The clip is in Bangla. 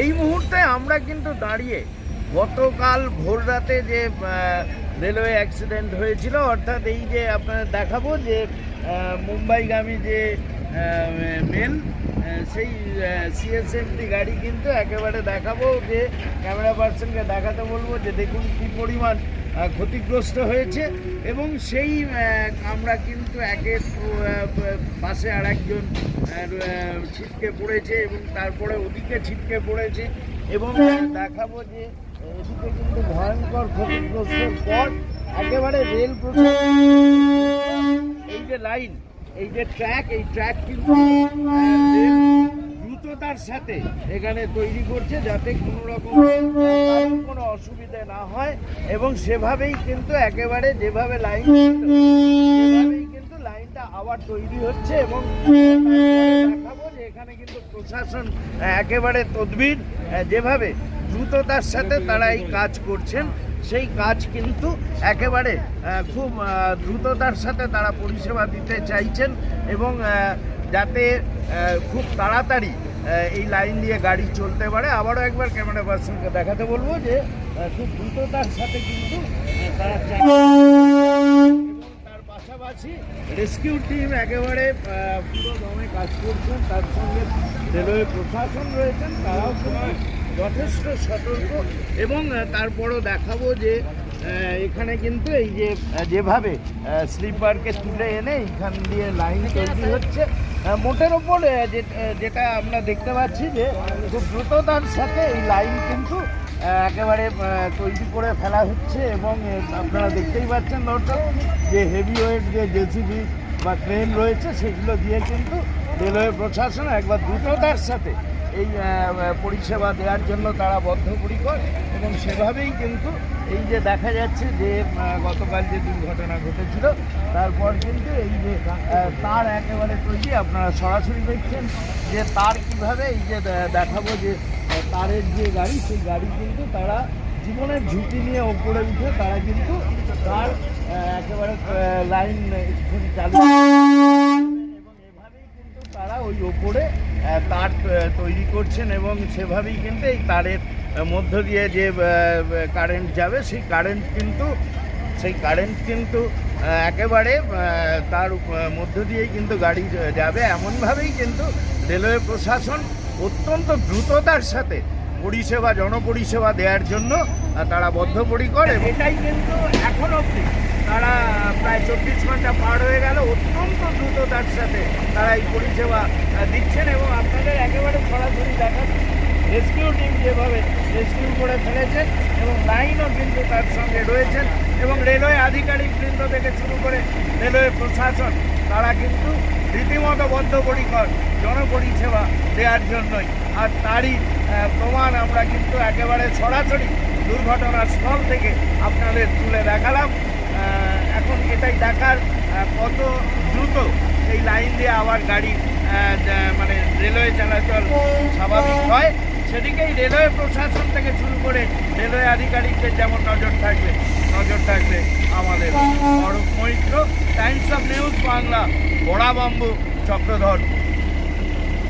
এই মুহূর্তে আমরা কিন্তু দাঁড়িয়ে গতকাল ভোর রাতে যে রেলওয়ে অ্যাক্সিডেন্ট হয়েছিল, অর্থাৎ এই যে আপনার দেখাবো যে মুম্বাইগামী যে মেন সেই সিএসএফটি গাড়ি কিন্তু একেবারে দেখাবো যে ক্যামেরা পার্সনকে দেখাতে বলব যে, দেখুন কী পরিমাণ ক্ষতিগ্রস্ত হয়েছে এবং সেই আমরা কিন্তু একের পাশে আর একজন ছিটকে পড়েছে এবং তারপরে ওদিকে ছিটকে পড়েছে এবং দেখাবো যে এদিকে কিন্তু ভয়ঙ্কর ক্ষতিগ্রস্তের পর একেবারে রেল এই যে লাইন, এই যে ট্র্যাক, এই ট্র্যাক কিন্তু দ্রুততার সাথে এখানে তৈরি করছে যাতে কোনো রকম কোনো অসুবিধে না হয় এবং সেভাবেই কিন্তু একেবারে যেভাবে লাইন সেভাবেই কিন্তু লাইনটা আবার তৈরি হচ্ছে এবং এখানে কিন্তু প্রশাসন একেবারে তদবির, যেভাবে দ্রুততার সাথে তারা এই কাজ করছেন, সেই কাজ কিন্তু একেবারে খুব দ্রুততার সাথে তারা পরিষেবা দিতে চাইছেন এবং যাতে খুব তাড়াতাড়ি এই লাইন দিয়ে গাড়ি চলতে পারে। আবারও একবার ক্যামেরা পার্সনকে দেখাতে বলব যে খুব দ্রুততার সাথে কিন্তু তারা তার পাশাপাশি রেস্কিউ টিম একেবারে পুরো দমে কাজ করছেন। তার সঙ্গে রেলওয়ে প্রশাসন রয়েছেন, তারাও যথেষ্ট সতর্ক। এবং তারপরও দেখাবো যে এখানে কিন্তু এই যে যেভাবে স্লিপারকে তুলে এনে এইখান দিয়ে লাইন তৈরি হচ্ছে। মোটের ওপর যেটা আমরা দেখতে পাচ্ছি যে খুব দ্রুততার সাথে এই লাইন কিন্তু একেবারে তৈরি করে ফেলা হচ্ছে এবং আপনারা দেখতেই পাচ্ছেন দর্শক, যে হেভি ওয়েট যে জেসিবি বা ট্রেন রয়েছে, সেগুলো দিয়ে কিন্তু রেলওয়ে প্রশাসন একবার দ্রুততার সাথে এই পরিষেবা দেওয়ার জন্য তারা বদ্ধপরিকর। এবং সেভাবেই কিন্তু এই যে দেখা যাচ্ছে যে গতকাল যে দুর্ঘটনা ঘটেছিল, তারপর কিন্তু এই যে তার একেবারে তৈরি, আপনারা সরাসরি দেখছেন যে তার কীভাবে এই যে দেখাবো যে তারের যে গাড়ি, সেই গাড়ি কিন্তু তারা জীবনের ঝুঁকি নিয়ে ওপরে উঠে তারা কিন্তু তার একেবারে লাইন চালু ওই ওপরে তার তৈরি করছেন এবং সেভাবেই কিন্তু এই তারের মধ্য দিয়ে যে কারেন্ট যাবে, সেই কারেন্ট কিন্তু, সেই কারেন্ট কিন্তু একেবারে তার মধ্য দিয়েই কিন্তু গাড়ি যাবে। এমনভাবেই কিন্তু রেলওয়ে প্রশাসন অত্যন্ত দ্রুততার সাথে পরিষেবা, জনপরিষেবা দেওয়ার জন্য তারা বদ্ধপরিকর এটাই কিন্তু এখন অবধি তারা প্রায় চব্বিশ ঘণ্টা পার হয়ে গেল। অত্যন্ত দ্রুততার সাথে তারা এই পরিষেবা দিচ্ছেন এবং আপনাদের একেবারে সরাসরি দেখাচ্ছি। রেস্কিউ টিম যেভাবে রেস্কিউ করে ফেলেছেন এবং লাইনও কিন্তু তার সঙ্গে রয়েছেন এবং রেলওয়ে আধিকারিক বৃন্দ থেকে শুরু করে রেলওয়ে প্রশাসন, তারা কিন্তু রীতিমতো বদ্ধপরিকর জনপরিষেবা দেওয়ার জন্যই। আর তারই প্রমাণ আমরা কিন্তু একেবারে সরাসরি দুর্ঘটনার স্থল থেকে আপনাদের তুলে দেখালাম। এটাই দেখার কত দ্রুত এই লাইন দিয়ে আবার গাড়ি মানে রেলওয়ে চলাচল স্বাভাবিক হয়। সেদিকেই রেলওয়ে প্রশাসন থেকে শুরু করে রেলওয়ে আধিকারিকদের যেমন নজর থাকবে নজর থাকবে আমাদের Arup Maitra Times of News Bangla, Barabambo Chakradharpur